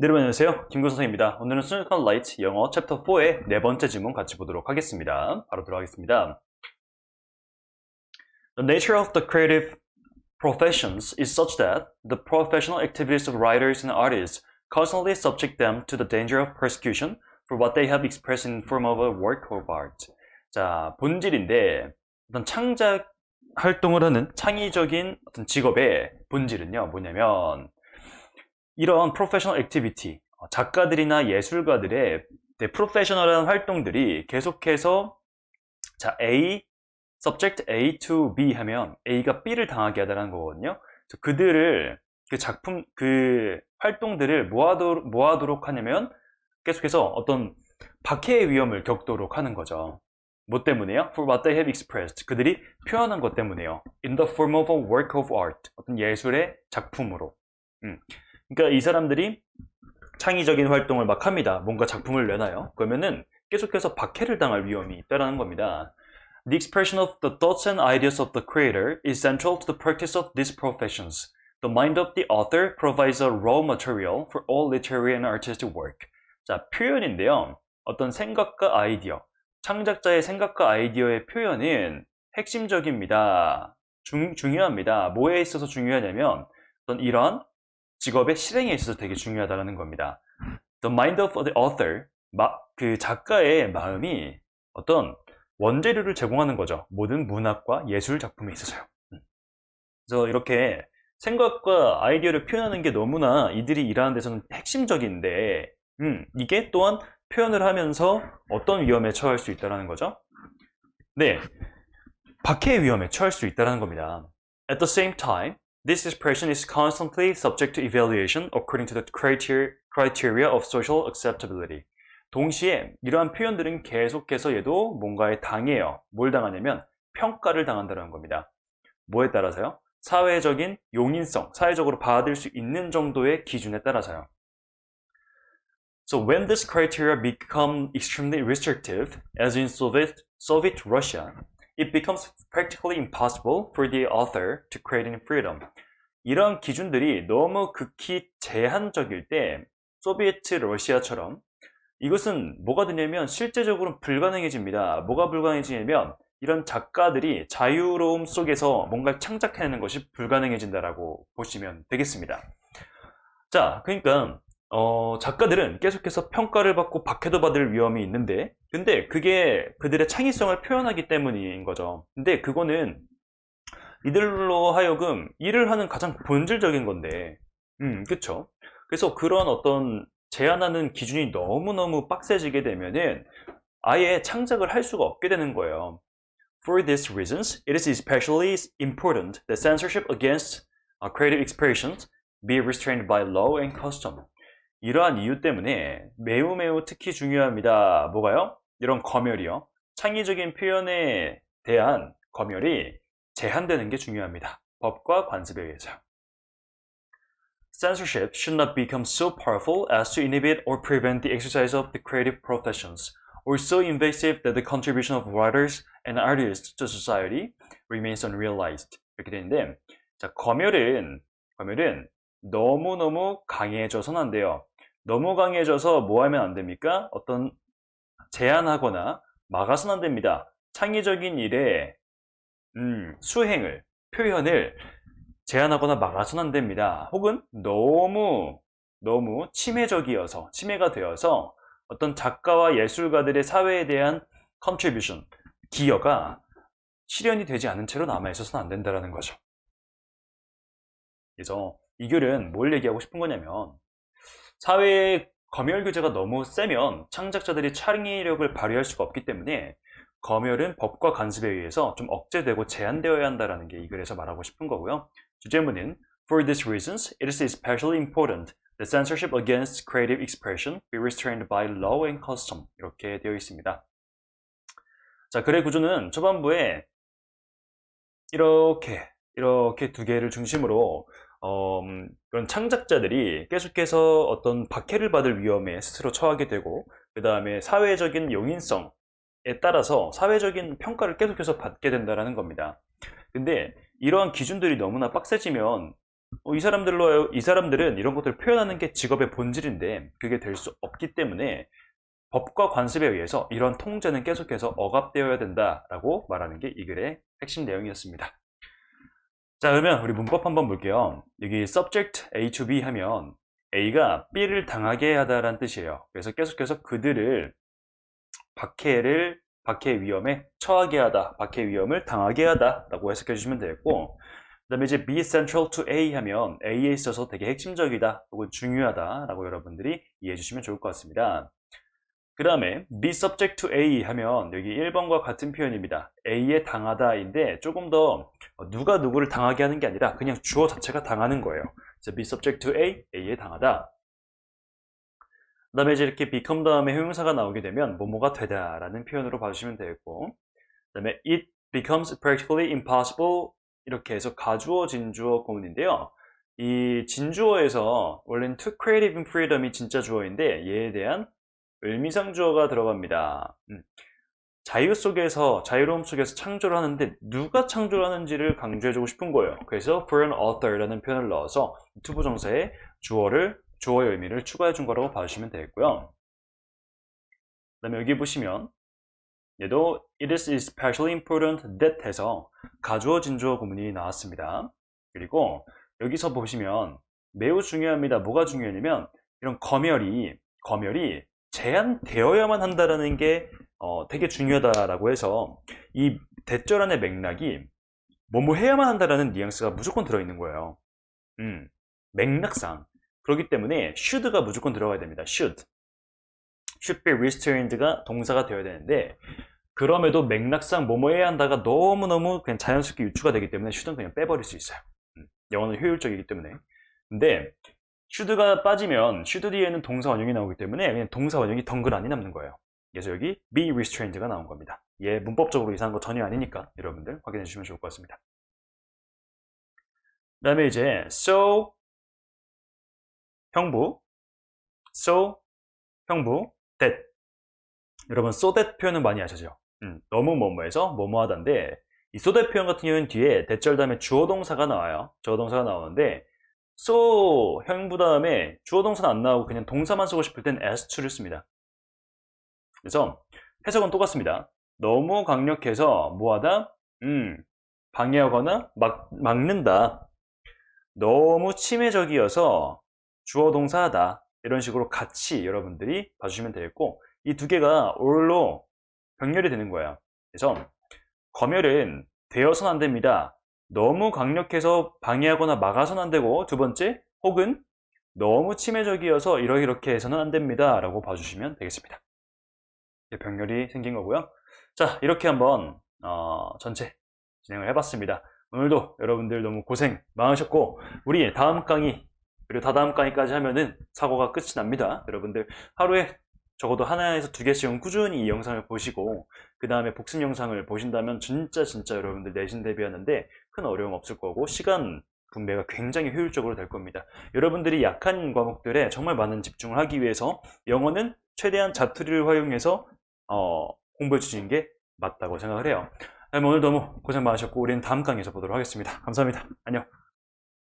네, 여러분 안녕하세요. 김구 선생입니다. 오늘은 수능권 라이트 영어 챕터 4의 네 번째 지문 같이 보도록 하겠습니다. 바로 들어가겠습니다. The nature of the creative professions is such that the professional activities of writers and artists constantly subject them to the danger of persecution for what they have expressed in form of a work of art. 자, 본질인데 어떤 창작 활동을 하는 창의적인 어떤 직업의 본질은요, 뭐냐면 이런 프로페셔널 액티비티, 어, 작가들이나 예술가들의 프로페셔널한 활동들이 계속해서 자 A, subject A to B 하면 A가 B를 당하게 하다는 거거든요. 그들을 그 작품, 그 활동들을 모아도, 모아도록 하냐면 계속해서 어떤 박해의 위험을 겪도록 하는 거죠. 뭐 때문에요? For what they have expressed. 그들이 표현한 것 때문에요. In the form of a work of art. 어떤 예술의 작품으로. 음. 그러니까 이 사람들이 창의적인 활동을 막 합니다. 뭔가 작품을 내나요? 그러면은 계속해서 박해를 당할 위험이 있다는 겁니다. The expression of the thoughts and ideas of the creator is central to the practice of these professions. The mind of the author provides a raw material for all literary and artistic work. 자, 표현인데요. 어떤 생각과 아이디어, 창작자의 생각과 아이디어의 표현은 핵심적입니다. 중, 중요합니다. 뭐에 있어서 중요하냐면 어떤 이런 직업의 실행에 있어서 되게 중요하다는 겁니다. The mind of the author, 마, 그 작가의 마음이 어떤 원재료를 제공하는 거죠. 모든 문학과 예술 작품에 있어서요. 음. 그래서 이렇게 생각과 아이디어를 표현하는 게 너무나 이들이 일하는 데서는 핵심적인데, 음, 이게 또한 표현을 하면서 어떤 위험에 처할 수 있다는 거죠? 네. 박해의 위험에 처할 수 있다는 겁니다. At the same time, This expression is constantly subject to evaluation according to the criteria of social acceptability. 동시에 이러한 표현들은 계속해서 얘도 뭔가에 당해요. 뭘 당하냐면 평가를 당한다는 겁니다. 뭐에 따라서요? 사회적인 용인성, 사회적으로 받을 수 있는 정도의 기준에 따라서요. So when this criteria become extremely restrictive, as in Soviet, Soviet Russia, it becomes practically impossible for the author to create any freedom. 이런 기준들이 너무 극히 제한적일 때 소비에트 러시아처럼 이것은 뭐가 되냐면 실제적으로 불가능해집니다. 뭐가 불가능해지냐면 이런 작가들이 자유로움 속에서 뭔가 창작해내는 것이 불가능해진다라고 보시면 되겠습니다. 자, 그러니까 어, 작가들은 계속해서 평가를 받고 박해도 받을 위험이 있는데 근데 그게 그들의 창의성을 표현하기 때문인 거죠. 근데 그거는 이들로 하여금 일을 하는 가장 본질적인 건데, 음, 그쵸? 그래서 그런 어떤 제한하는 기준이 너무너무 빡세지게 되면은 아예 창작을 할 수가 없게 되는 거예요. For these reasons, it is especially important that censorship against creative expressions be restrained by law and custom. 이러한 이유 때문에 매우 매우 특히 중요합니다. 뭐가요? 이런 검열이요. 창의적인 표현에 대한 검열이 제한되는 게 중요합니다. 법과 관습에 의해서. Censorship should not become so powerful as to inhibit or prevent the exercise of the creative professions, or so invasive that the contribution of writers and artists to society remains unrealized. 이렇게 되는데, 자, 검열은, 검열은 너무너무 강해져서는 안 돼요. 너무 강해져서 뭐 하면 안 됩니까? 어떤 제한하거나 막아서는 안 됩니다. 창의적인 일에 음, 수행을, 표현을 제한하거나 막아서는 안 됩니다. 혹은 너무, 너무 침해적이어서, 침해가 되어서 어떤 작가와 예술가들의 사회에 대한 컨트리뷰션, 기여가 실현이 되지 않은 채로 남아있어서는 안 된다는 거죠. 그래서 이 글은 뭘 얘기하고 싶은 거냐면 사회의 검열 규제가 너무 세면 창작자들이 창의력을 발휘할 수가 없기 때문에 검열은 법과 간섭에 의해서 좀 억제되고 제한되어야 한다는 게 이 글에서 말하고 싶은 거고요. 주제문은 For these reasons, it is especially important that censorship against creative expression be restrained by law and custom 이렇게 되어 있습니다. 자, 글의 구조는 초반부에 이렇게 이렇게 두 개를 중심으로 어, 그런 창작자들이 계속해서 어떤 박해를 받을 위험에 스스로 처하게 되고 그 다음에 사회적인 용인성 에 따라서 사회적인 평가를 계속해서 받게 된다는 겁니다. 근데 이러한 기준들이 너무나 빡세지면 어, 이 사람들로 이 사람들은 이런 것들을 표현하는 게 직업의 본질인데 그게 될 수 없기 때문에 법과 관습에 의해서 이런 통제는 계속해서 억압되어야 된다라고 말하는 게 이 글의 핵심 내용이었습니다. 자 그러면 우리 문법 한번 볼게요. 여기 subject A to B 하면 A가 B를 당하게 하다라는 뜻이에요. 그래서 계속해서 그들을 박해를 박해 위험에 처하게 하다, 박해 위험을 당하게 하다 라고 해석해 주시면 되겠고 그 다음에 이제 be central to A 하면 A에 있어서 되게 핵심적이다 혹은 중요하다 라고 여러분들이 이해해 주시면 좋을 것 같습니다. 그 다음에 be subject to A 하면 여기 1번과 같은 표현입니다. A에 당하다인데 조금 더 누가 누구를 당하게 하는 게 아니라 그냥 주어 자체가 당하는 거예요. 그래서 be subject to A, A에 당하다. 그 다음에 이제 이렇게 become 다음에 형용사가 나오게 되면 뭐뭐가 되다 라는 표현으로 봐주시면 되겠고 그 다음에 it becomes practically impossible 이렇게 해서 가주어 진주어 구문인데요. 이 진주어에서 원래는 to creative freedom이 진짜 주어인데 얘에 대한 의미상 주어가 들어갑니다. 음. 자유 속에서 자유로움 속에서 창조를 하는데 누가 창조를 하는지를 강조해주고 싶은 거예요. 그래서 for an author라는 표현을 넣어서 투부 정사에 주어를 주어의 의미를 추가해 준 거라고 봐주시면 되겠고요. 그 다음에 여기 보시면 얘도 it is especially important that 해서 가주어 진주어 구문이 나왔습니다. 그리고 여기서 보시면 매우 중요합니다. 뭐가 중요하냐면 이런 검열이 검열이 제한되어야만 한다라는 게 어, 되게 중요하다라고 해서 이 대절 안의 맥락이 뭐뭐 해야만 한다라는 뉘앙스가 무조건 들어있는 거예요. 음, 맥락상 그렇기 때문에 should가 무조건 들어가야 됩니다. should. should be restrained가 동사가 되어야 되는데 그럼에도 맥락상 뭐뭐 해야 한다가 너무너무 그냥 자연스럽게 유추가 되기 때문에 should은 그냥 빼버릴 수 있어요. 음, 영어는 효율적이기 때문에. 근데 should가 빠지면 should 뒤에는 동사 원형이 나오기 때문에 그냥 동사 원형이 덩그러니 남는 거예요. 그래서 여기 be restrained가 나온 겁니다. 얘 문법적으로 이상한 거 전혀 아니니까 여러분들 확인해 주시면 좋을 것 같습니다. 그 다음에 이제 so 형부 so 형부 that 여러분 so that 표현은 많이 아시죠? 음, 너무 뭐뭐해서 뭐뭐하다인데 이 so that 표현 같은 경우는 뒤에 대절 다음에 주어 동사가 나와요. 주어 동사가 나오는데 so 형부 다음에 주어 동사는 안 나오고 그냥 동사만 쓰고 싶을 땐 as2를 씁니다. 그래서 해석은 똑같습니다. 너무 강력해서 뭐하다? 음, 방해하거나 막, 막는다. 너무 침해적이어서 주어 동사하다. 이런 식으로 같이 여러분들이 봐주시면 되겠고 이 두 개가 올로 병렬이 되는 거예요. 그래서 검열은 되어서는 안 됩니다. 너무 강력해서 방해하거나 막아서는 안 되고 두 번째 혹은 너무 침해적이어서 이러이렇게 해서는 안 됩니다. 라고 봐주시면 되겠습니다. 병렬이 생긴 거고요. 자, 이렇게 한번 어, 전체 진행을 해봤습니다. 오늘도 여러분들 너무 고생 많으셨고 우리 다음 강의 그리고 다다음 강의까지 하면은 사고가 끝이 납니다. 여러분들 하루에 적어도 하나에서 두 개씩은 꾸준히 이 영상을 보시고 그 다음에 복습 영상을 보신다면 진짜 진짜 여러분들 내신 대비하는데 큰 어려움 없을 거고 시간 분배가 굉장히 효율적으로 될 겁니다. 여러분들이 약한 과목들에 정말 많은 집중을 하기 위해서 영어는 최대한 자투리를 활용해서 어, 공부해 주시는 게 맞다고 생각을 해요. 오늘 너무 고생 많으셨고 우리는 다음 강의에서 보도록 하겠습니다. 감사합니다. 안녕.